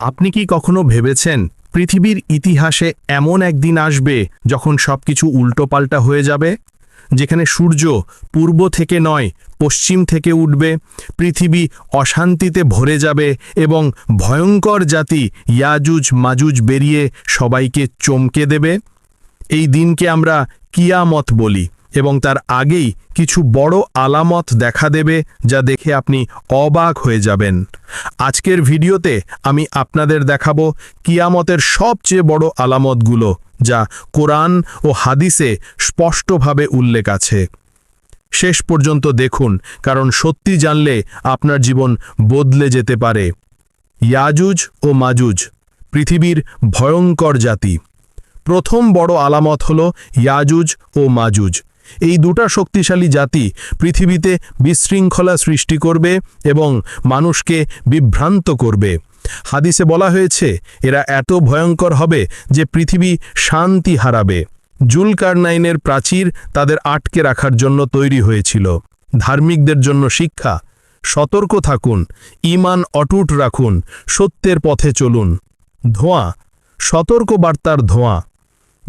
আপনি কি কখনো ভেবেছেন পৃথিবীর ইতিহাসে এমন একদিন আসবে যখন সবকিছু উল্টোপাল্টা হয়ে যাবে? যেখানে সূর্য পূর্ব থেকে নয়, পশ্চিম থেকে উঠবে, পৃথিবী অশান্তিতে ভরে যাবে এবং ভয়ঙ্কর জাতি ইয়াজুজ মাজুজ বেরিয়ে সবাইকে চমকে দেবে? এই দিনকে আমরা কিয়ামত বলি। এবং তার আগেই কিছু বড় আলামত দেখা দেবে যা দেখে আপনি অবাক হয়ে যাবেন। আজকের ভিডিওতে আমি আপনাদের দেখাবো কিয়ামতের সবচেয়ে বড় আলামতগুলো যা কোরআন ও হাদিসে স্পষ্টভাবে উল্লেখ আছে। শেষ পর্যন্ত দেখুন, কারণ সত্যি জানলে আপনার জীবন বদলে যেতে পারে। ইয়াজুজ ও মাজুজ, পৃথিবীর ভয়ঙ্কর জাতি। প্রথম বড় আলামত হল ইয়াজুজ ও মাজুজ। এই দুটা শক্তিশালী জাতি পৃথিবীতে বিশৃঙ্খলা সৃষ্টি করবে এবং মানুষকে বিভ্রান্ত করবে। হাদিসে বলা হয়েছে, এরা এত ভয়ঙ্কর হবে যে পৃথিবী শান্তি হারাবে। জুলকারনাইনের প্রাচীর তাদের আটকে রাখার জন্য তৈরি হয়েছিল। ধার্মিকদের জন্য শিক্ষা, সতর্ক থাকুন ইমান অটুট রাখুন, সত্যের পথে চলুন। ধোঁয়া সতর্ক বার্তার ধোঁয়া।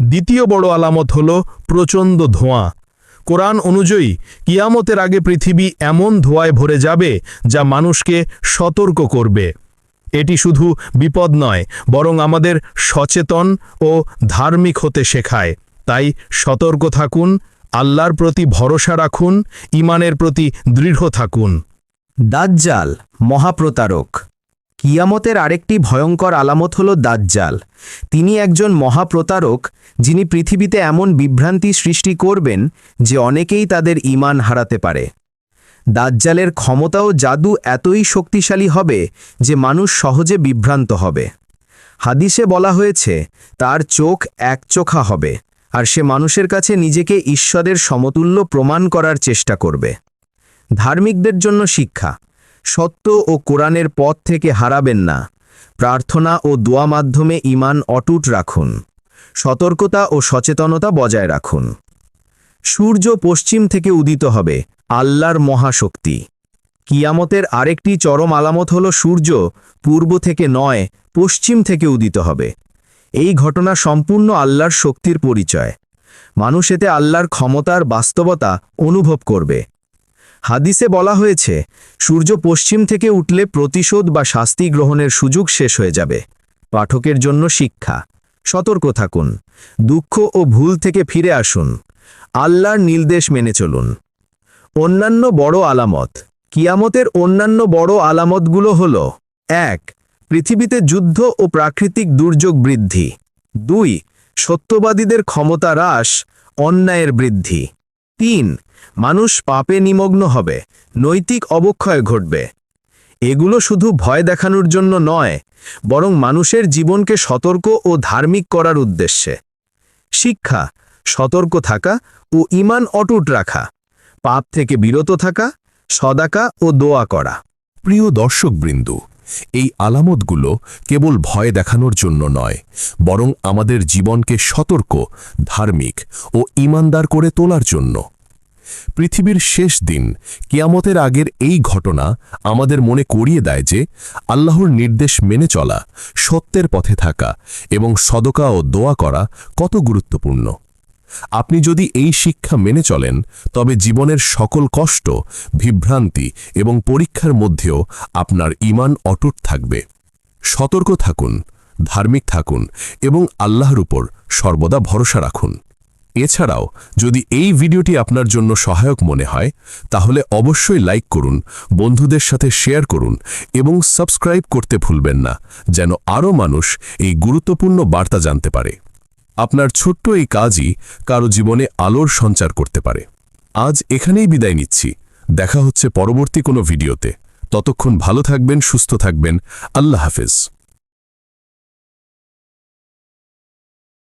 দ্বিতীয় বড় আলামত হল প্রচণ্ড ধোঁয়া। কোরআন অনুযায়ী কিয়ামতের আগে পৃথিবী এমন ধোঁয়ায় ভরে যাবে যা মানুষকে সতর্ক করবে। এটি শুধু বিপদ নয়, বরং আমাদের সচেতন ও ধার্মিক হতে শেখায়। তাই সতর্ক থাকুন, আল্লাহর প্রতি ভরসা রাখুন ইমানের প্রতি দৃঢ় থাকুন। দাজ্জাল, মহাপ্রতারক। কিয়ামতের আরেকটি ভয়ঙ্কর আলামত হল দাজ্জাল। তিনি একজন মহাপ্রতারক, যিনি পৃথিবীতে এমন বিভ্রান্তি সৃষ্টি করবেন যে অনেকেই তাদের ইমান হারাতে পারে। দাজ্জালের ক্ষমতা ও জাদু এতই শক্তিশালী হবে যে মানুষ সহজে বিভ্রান্ত হবে। হাদিসে বলা হয়েছে, তার চোখ একচোখা হবে, আর সে মানুষের কাছে নিজেকে ঈশ্বরের সমতুল্য প্রমাণ করার চেষ্টা করবে। ধার্মিকদের জন্য শিক্ষা সত্য ও কোরআনের পথ থেকে হারাবেন না। প্রার্থনা ও দোয়া মাধ্যমে ইমান অটুট রাখুন। সতর্কতা ও সচেতনতা বজায় রাখুন। সূর্য পশ্চিম থেকে উদিত হবে, আল্লাহর মহাশক্তি। কিয়ামতের আরেকটি চরম আলামত হল সূর্য পূর্ব থেকে নয়, পশ্চিম থেকে উদিত হবে। এই ঘটনা সম্পূর্ণ আল্লাহর শক্তির পরিচয়। মানুষ এতে আল্লাহর ক্ষমতার বাস্তবতা অনুভব করবে। হাদিসে বলা হয়েছে, সূর্য পশ্চিম থেকে উঠলে প্রতিশোধ বা শাস্তি গ্রহণের সুযোগ শেষ হয়ে যাবে। পাঠকের জন্য শিক্ষা। সতর্ক থাকুন। দুঃখ ও ভুল থেকে ফিরে আসুন। আল্লাহর নির্দেশ মেনে চলুন। অন্যান্য বড় আলামত। কিয়ামতের অন্যান্য বড় আলামতগুলো হল, এক, পৃথিবীতে যুদ্ধ ও প্রাকৃতিক দুর্যোগ বৃদ্ধি। দুই, সত্যবাদীদের ক্ষমতা হ্রাস, অন্যায়ের বৃদ্ধি। তিন, মানুষ পাপে নিমগ্ন হবে, নৈতিক অবক্ষয় ঘটবে। এগুলো শুধু ভয় দেখানোর জন্য নয়, বরং মানুষের জীবনকে সতর্ক ও ধার্মিক করার উদ্দেশ্যে। শিক্ষা, সতর্ক থাকা ও ইমান অটুট রাখা, পাপ থেকে বিরত থাকা, সদাকা ও দোয়া করা। প্রিয় দর্শকবৃন্দ এই আলামতগুলো কেবল ভয় দেখানোর জন্য নয়, বরং আমাদের জীবনকে সতর্ক, ধার্মিক ও ইমানদার করে তোলার জন্য। পৃথিবীর শেষ দিন, কিয়ামতের আগের এই ঘটনা আমাদের মনে করিয়ে দেয় যে আল্লাহর নির্দেশ মেনে চলা, সত্যের পথে থাকা এবং সদকা ও দোয়া করা কত গুরুত্বপূর্ণ। আপনি যদি এই শিক্ষা মেনে চলেন, তবে জীবনের সকল কষ্ট, বিভ্রান্তি এবং পরীক্ষার মধ্যেও আপনার ইমান অটুট থাকবে। সতর্ক থাকুন, ধার্মিক থাকুন এবং আল্লাহর উপর সর্বদা ভরসা রাখুন। এছাড়াও, যদি এই ভিডিওটি আপনার জন্য সহায়ক মনে হয়, তাহলে অবশ্যই লাইক করুন, বন্ধুদের সাথে শেয়ার করুন এবং সাবস্ক্রাইব করতে ভুলবেন না, যেন আরও মানুষ এই গুরুত্বপূর্ণ বার্তা জানতে পারে। আপনার ছোট্ট এই কাজই কারও জীবনে আলোর সঞ্চার করতে পারে। আজ এখানেই বিদায় নিচ্ছি। দেখা হচ্ছে পরবর্তী কোনো ভিডিওতে। ততক্ষণ ভালো থাকবেন, সুস্থ থাকবেন। আল্লাহ হাফেজ।